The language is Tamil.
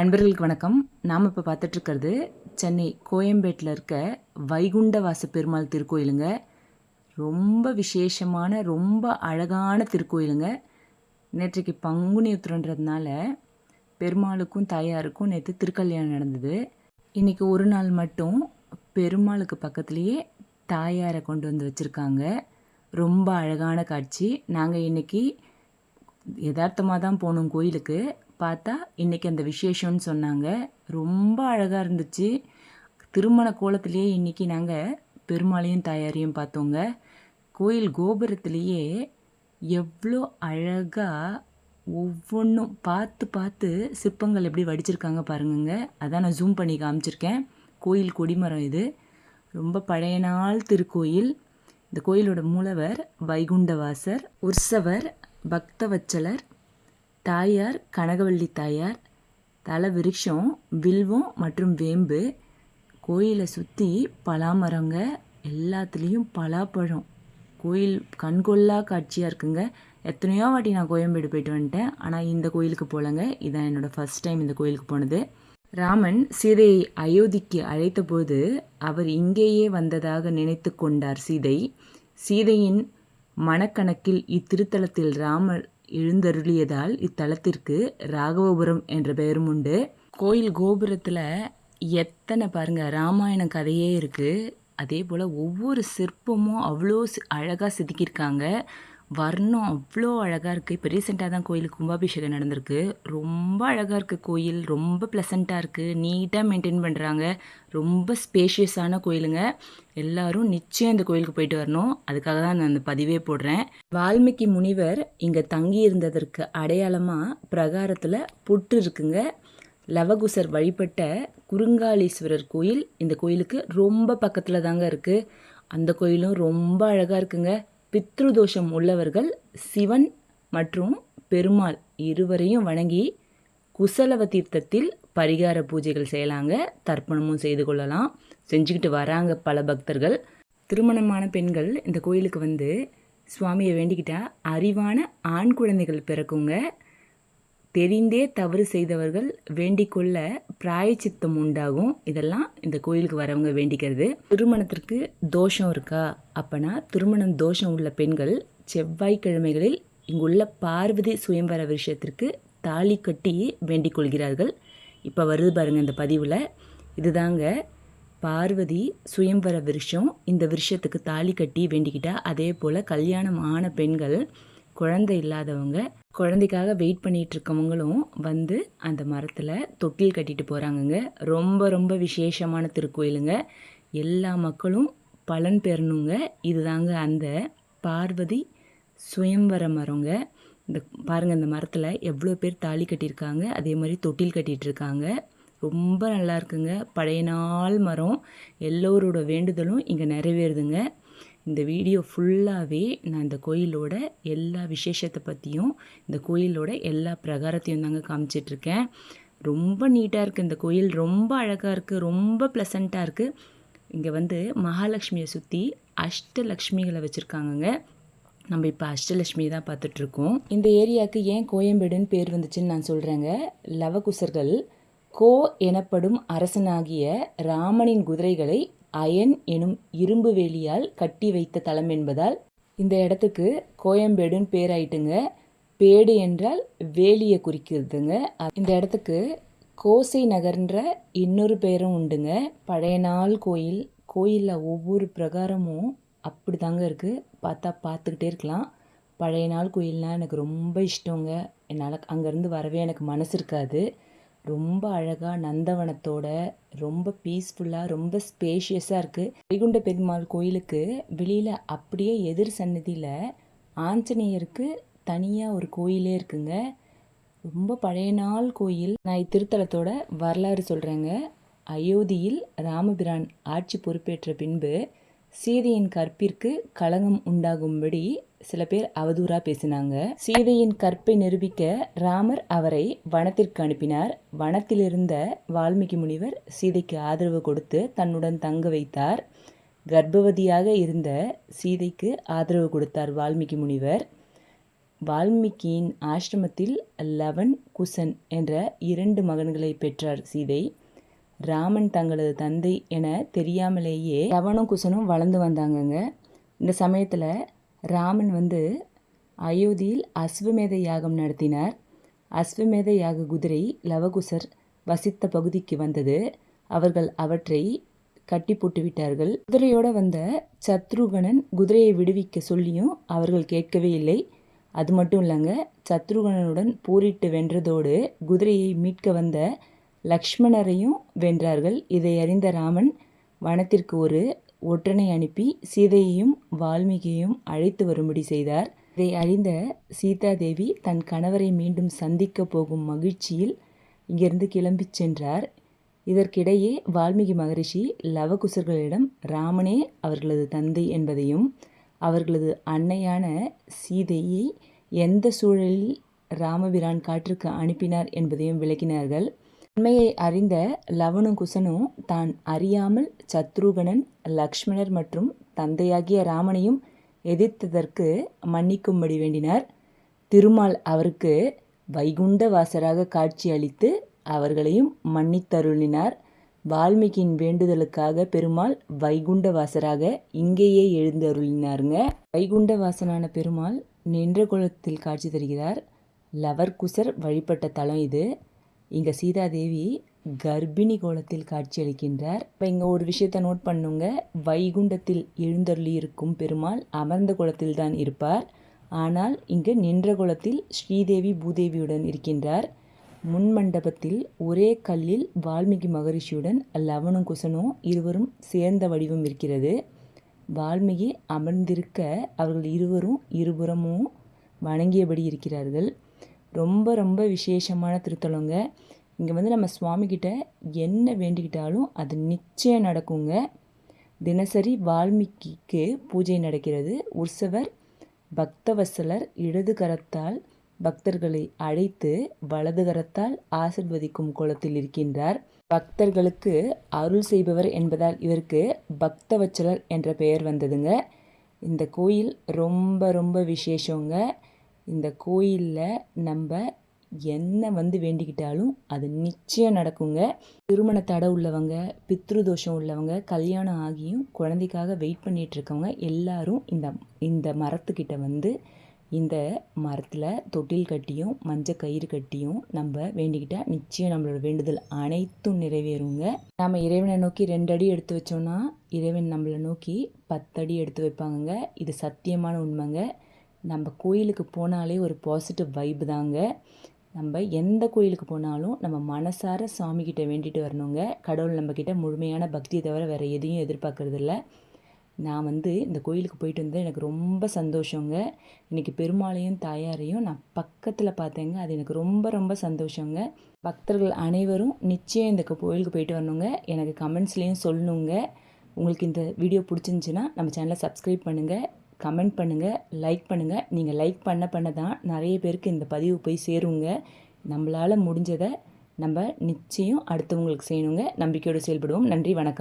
அன்பர்களுக்கு வணக்கம். நாம் இப்போ பார்த்துட்ருக்கிறது சென்னை கோயம்பேட்டில் இருக்க வைகுண்டவாச பெருமாள் திருக்கோயிலுங்க. ரொம்ப விசேஷமான ரொம்ப அழகான திருக்கோயிலுங்க. நேற்றைக்கு பங்குனி உத்திரன்றதுனால பெருமாளுக்கும் தாயாருக்கும் நேற்று திருக்கல்யாணம் நடந்தது. இன்றைக்கி ஒரு நாள் மட்டும் பெருமாளுக்கு பக்கத்துலேயே தாயாரை கொண்டு வந்து வச்சுருக்காங்க. ரொம்ப அழகான காட்சி. நாங்கள் இன்றைக்கி யதார்த்தமாக தான் போனோம் கோயிலுக்கு. பார்த்தா இன்றைக்கி அந்த விசேஷம்னு சொன்னாங்க. ரொம்ப அழகாக இருந்துச்சு. திருமண கோலத்திலேயே இன்றைக்கி நாங்கள் பெருமாளையும் தாயாரையும் பார்த்தோங்க. கோயில் கோபுரத்துலேயே எவ்வளோ அழகாக ஒவ்வொன்றும் பார்த்து பார்த்து சிற்பங்கள் எப்படி வடிச்சிருக்காங்க பாருங்கங்க. அதான் நான் ஜூம் பண்ணி காமிச்சிருக்கேன். கோயில் கொடிமரம் இது. ரொம்ப பழைய நாள் திருக்கோயில். இந்த கோயிலோட மூலவர் வைகுண்டவாசர் உற்சவர் பக்தவச்சலர் தாயார் கனகவள்ளி தாயார் தலை விருட்சம் வில்வம் மற்றும் வேம்பு கோயிலை சுற்றி பலாமரங்க எல்லாத்துலேயும் பலாப்பழம். கோயில் கண்கொள்ளா காட்சியாக இருக்குங்க. எத்தனையோ வாட்டி நான் கோயம்பேடு போயிட்டு வந்துட்டேன். ஆனால் இந்த கோயிலுக்கு போகலங்க இதான் என்னோடய ஃபஸ்ட் டைம் இந்த கோயிலுக்கு போனது. ராமன் சீதையை அயோத்திக்கு அழைத்தபோது அவர் இங்கேயே வந்ததாக நினைத்து கொண்டார் சீதை. சீதையின் மனக்கணக்கில் இத்திருத்தலத்தில் ராமர் எழுந்தருளியதால் இத்தலத்திற்கு ராகவபுரம் என்ற பெயரும் உண்டு. கோயில் கோபுரத்தில் எத்தனை பாருங்க ராமாயண கதையே இருக்குது அதே போல் ஒவ்வொரு சிற்பமும் அவ்வளோ அழகாக செதுக்கியிருக்காங்க. வர்ணம் அவ்வளோ அழகாக இருக்குது இப்போ ரீசெண்டாக தான் கோயிலுக்கு கும்பாபிஷேகம் நடந்திருக்கு. ரொம்ப அழகாக இருக்குது கோயில். ரொம்ப ப்ளசண்ட்டாக இருக்குது நீட்டாக மெயின்டைன் பண்ணுறாங்க ரொம்ப ஸ்பேஷியஸான கோயிலுங்க. எல்லாரும் நிச்சயம் இந்த கோயிலுக்கு போயிட்டு வரணும். அதுக்காக தான் நான் அந்த பதிவே போடுறேன். வால்மீகி முனிவர் இங்கே தங்கி இருந்ததற்கு அடையாளமாக பிரகாரத்தில் புட்டு இருக்குங்க. லவகுசர் வழிபட்ட குறுங்காலீஸ்வரர் கோயில் இந்த கோயிலுக்கு ரொம்ப பக்கத்தில் தாங்க இருக்குது அந்த கோயிலும் ரொம்ப அழகாக இருக்குங்க. பித்ருதோஷம் உள்ளவர்கள் சிவன் மற்றும் பெருமாள் இருவரையும் வணங்கி குசலவ தீர்த்தத்தில் பரிகார பூஜைகள் செய்யலாங்க. தர்ப்பணமும் செய்து கொள்ளலாம். செஞ்சுக்கிட்டு வராங்க பல பக்தர்கள். திருமணமான பெண்கள் இந்த கோயிலுக்கு வந்து சுவாமியை வேண்டிக்கிட்டால் அறிவான ஆண் குழந்தைகள் பிறக்குங்க. தெரிந்தே தவறு செய்தவர்கள் வேண்டிக்கொள்ள பிராயச்சித்தம் உண்டாகும். இதெல்லாம் இந்த கோயிலுக்கு வரவங்க வேண்டிக்கிறது. திருமணத்திற்கு தோஷம் இருக்கா? அப்பனா திருமணம் தோஷம் உள்ள பெண்கள் செவ்வாய்க்கிழமைகளில் இங்குள்ள பார்வதி சுயம்பர விஷயத்திற்கு தாலி கட்டி வேண்டிக் கொள்கிறார்கள் இப்போ வருது பாருங்கள் இந்த பதிவில். இதுதாங்க பார்வதி சுயம்பர விருஷம் இந்த விருஷத்துக்கு தாலி கட்டி வேண்டிக்கிட்டால் அதே போல் கல்யாணம் ஆன பெண்கள் குழந்தை இல்லாதவங்க குழந்தைக்காக வெயிட் பண்ணிகிட்டு இருக்கவங்களும் வந்து அந்த மரத்தில் தொட்டில் கட்டிட்டு போகிறாங்கங்க ரொம்ப ரொம்ப விசேஷமான திருக்கோயிலுங்க. எல்லா மக்களும் பலன் பெறணுங்க. இதுதாங்க அந்த பார்வதி சுயம்பர மரங்க. இந்த பாருங்கள் இந்த மரத்தில் எவ்வளோ பேர் தாலி கட்டியிருக்காங்க. அதே மாதிரி தொட்டில் கட்டிகிட்டு இருக்காங்க ரொம்ப நல்லா இருக்குங்க. பழைய நாள் மரம். எல்லோரோட வேண்டுதலும் இங்கே நிறைவேறுதுங்க. இந்த வீடியோ ஃபுல்லாகவே நான் இந்த கோயிலோட எல்லா விசேஷத்தை பற்றியும் இந்த கோயிலோட எல்லா பிரகாரத்தையும் தாங்க காமிச்சிட்ருக்கேன். ரொம்ப நீட்டாக இருக்குது இந்த கோயில் ரொம்ப அழகாக இருக்குது ரொம்ப ப்ளசண்ட்டாக இருக்குது இங்கே வந்து மகாலட்சுமியை சுற்றி அஷ்டலக்ஷ்மிகளை வச்சுருக்காங்கங்க. நம்ம இப்போ அஷ்டலட்சுமி தான் பார்த்துட்ருக்கோம். இந்த ஏரியாவுக்கு ஏன் கோயம்பேடுன்னு பேர் வந்துச்சுன்னு நான் சொல்கிறேங்க லவகுசர்கள் கோ எனப்படும் அரசனாகிய ராமனின் குதிரைகளை அயன் எனும் இரும்பு வேலியால் கட்டி வைத்த தலம் என்பதால் இந்த இடத்துக்கு கோயம்பேடுன்னு பேராயிட்டுங்க பேடு என்றால் வேலியை குறிக்கிறதுங்க. இந்த இடத்துக்கு கோசை நகர்ன்ற இன்னொரு பேரும் உண்டுங்க. பழைய நாள் கோயில் கோயிலில் ஒவ்வொரு பிரகாரமும் அப்படி தாங்க இருக்குது பார்த்தா பார்த்துக்கிட்டே இருக்கலாம். பழைய நாள் கோயில்னால் எனக்கு ரொம்ப இஷ்டங்க. என்னால் அங்கேருந்து வரவே எனக்கு மனசு இருக்காது. ரொம்ப அழகாக நந்தவனத்தோட ரொம்ப பீஸ்ஃபுல்லாக ரொம்ப ஸ்பேஷியஸாக இருக்குது வைகுண்ட பெருமாள் கோயிலுக்கு வெளியில் அப்படியே எதிர் சன்னதியில் ஆஞ்சநேயருக்கு தனியாக ஒரு கோயிலே இருக்குங்க. ரொம்ப பழைய நாள் கோயில். நான் இத்திருத்தலத்தோட வரலாறு சொல்கிறேங்க அயோத்தியில் ராமபிரான் ஆட்சி பொறுப்பேற்ற பின்பு சீதையின் கற்பிற்கு களங்கம் உண்டாகும்படி சில பேர் அவதூறாக பேசினாங்க. சீதையின் கற்பை நிரூபிக்க ராமர் அவரை வனத்திற்கு அனுப்பினார். வனத்திலிருந்த வால்மீகி முனிவர் சீதைக்கு ஆதரவு கொடுத்து தன்னுடன் தங்க வைத்தார். கர்ப்பவதியாக இருந்த சீதைக்கு ஆதரவு கொடுத்தார் வால்மீகி முனிவர். வால்மீகியின் ஆசிரமத்தில் லவன் குசன் என்ற இரண்டு மகன்களை பெற்றார் சீதை. ராமன் தங்களது தந்தை என தெரியாமலேயே லவனும் குசனும் வளர்ந்து வந்தாங்கங்க. இந்த சமயத்தில் ராமன் வந்து அயோத்தியில் அஸ்வமேத யாகம் நடத்தினார். அஸ்வமேத யாக குதிரை லவகுசர் வசித்த பகுதிக்கு வந்தது. அவர்கள் அவற்றை கட்டி போட்டு விட்டார்கள் குதிரையோடு வந்த சத்ருகணன் குதிரையை விடுவிக்க சொல்லியும் அவர்கள் கேட்கவே இல்லை. அது மட்டும் இல்லைங்க சத்ருகணனுடன் போரிட்டு வென்றதோடு குதிரையை மீட்க வந்த லக்ஷ்மணரையும் வென்றார்கள். இதை அறிந்த ராமன் வனத்திற்கு ஒரு ஒற்றனை அனுப்பி சீதையையும் வால்மீகியையும் அழைத்து வரும்படி செய்தார். இதை அறிந்த சீதாதேவி தன் கணவரை மீண்டும் சந்திக்கப் போகும் மகிழ்ச்சியில் இங்கிருந்து கிளம்பிச் சென்றார். இதற்கிடையே வால்மீகி மகரிஷி லவகுசர்களிடம் ராமனே அவர்களது தந்தை என்பதையும் அவர்களது அன்னையான சீதையை எந்த சூழலில் ராமபிரான் காற்றுக்கு அனுப்பினார் என்பதையும் விளக்கினார்கள். உண்மையை அறிந்த லவனும் குசனும் தான் அறியாமல் சத்ருகணன் லக்ஷ்மணர் மற்றும் தந்தையாகிய ராமனையும் எதிர்த்ததற்கு மன்னிக்கும்படி வேண்டினார். திருமால் அவருக்கு வைகுண்ட வாசராக காட்சி அளித்து அவர்களையும் மன்னித்தருளினார். வால்மீகியின் வேண்டுதலுக்காக பெருமாள் வைகுண்ட வாசராக இங்கேயே எழுந்தருளினாருங்க. வைகுண்ட வாசனான பெருமாள் நின்ற குலத்தில் காட்சி தருகிறார். லவர்குசர் வழிபட்ட தலம் இது. இங்கே சீதாதேவி கர்ப்பிணி கோலத்தில் காட்சியளிக்கின்றார். இப்போ இங்கே ஒரு விஷயத்தை நோட் பண்ணுங்க. வைகுண்டத்தில் எழுந்தருளி இருக்கும் பெருமாள் அமர்ந்த குளத்தில் தான் இருப்பார். ஆனால் இங்கு நின்ற குளத்தில் ஸ்ரீதேவி பூதேவியுடன் இருக்கின்றார். முன் மண்டபத்தில் ஒரே கல்லில் வால்மீகி மகரிஷியுடன் லவனும் குசனும் இருவரும் சேர்ந்த வடிவம் இருக்கிறது. வால்மீகி அமர்ந்திருக்க அவர்கள் இருவரும் இருபுறமும் வணங்கியபடி இருக்கிறார்கள். ரொம்ப ரொம்ப விசேஷமான திருத்தலங்க. இங்கே வந்து நம்ம சுவாமிக்கிட்ட என்ன வேண்டிக்கிட்டாலும் அது நிச்சயம் நடக்குங்க. தினசரி வால்மீகிக்கு பூஜை நடக்கிறது. உற்சவர் பக்தவசலர் இடது கரத்தால் பக்தர்களை அழைத்து வலது கரத்தால் ஆசிர்வதிக்கும் கோலத்தில் இருக்கின்றார். பக்தர்களுக்கு அருள் செய்பவர் என்பதால் இவருக்கு பக்தவச்சலர் என்ற பெயர் வந்ததுங்க. இந்த கோயில் ரொம்ப ரொம்ப விசேஷங்க. இந்த கோயிலில் நம்ம என்ன வந்து வேண்டிக்கிட்டாலும் அது நிச்சயம் நடக்குங்க. திருமண தடை உள்ளவங்க பித்ரு தோஷம் உள்ளவங்க கல்யாணம் ஆகியும் குழந்தைக்காக வெயிட் பண்ணிகிட்ருக்கவங்க எல்லாரும் இந்த இந்த மரத்துக்கிட்ட வந்து இந்த மரத்தில் தொட்டில் கட்டியும் மஞ்சள் கயிறு கட்டியும் நம்ம வேண்டிக்கிட்டால் நிச்சயம் நம்மளோட வேண்டுதல் அனைத்தும் நிறைவேறுங்க. நம்ம இறைவனை நோக்கி ரெண்டு அடி எடுத்து வச்சோன்னா இறைவன் நம்மளை நோக்கி பத்தடி எடுத்து வைப்பாங்கங்க. இது சத்தியமான உண்மைங்க. நம்ம கோயிலுக்கு போனாலே ஒரு பாசிட்டிவ் வைப்பு தாங்க. நம்ம எந்த கோயிலுக்கு போனாலும் நம்ம மனசார சாமிக்கிட்ட வேண்டிட்டு வரணுங்க. கடவுள் நம்மக்கிட்ட முழுமையான பக்தியை தவிர வேறு எதையும் எதிர்பார்க்குறதில்ல நான் வந்து இந்த கோயிலுக்கு போயிட்டு வந்தது எனக்கு ரொம்ப சந்தோஷங்க. இன்றைக்கி பெருமாளையும் தாயாரையும் நான் பக்கத்தில் பார்த்தேங்க. அது எனக்கு ரொம்ப ரொம்ப சந்தோஷங்க. பக்தர்கள் அனைவரும் நிச்சயம் இந்த கோயிலுக்கு போயிட்டு வரணுங்க. எனக்கு கமெண்ட்ஸ்லேயும் சொல்லணுங்க. உங்களுக்கு இந்த வீடியோ பிடிச்சிருந்துச்சின்னா நம்ம சேனலை சப்ஸ்கிரைப் பண்ணுங்கள் கமெண்ட் பண்ணுங்கள் லைக் பண்ணுங்கள் நீங்கள் லைக் பண்ண பண்ண தான் நிறைய பேருக்கு இந்த பதிவு போய் சேருங்க. நம்மளால் முடிஞ்சதை நம்ம நிச்சயம் அடுத்தவங்களுக்கு செய்யணுங்க. நம்பிக்கையோடு செயல்படுவோம். நன்றி வணக்கம்.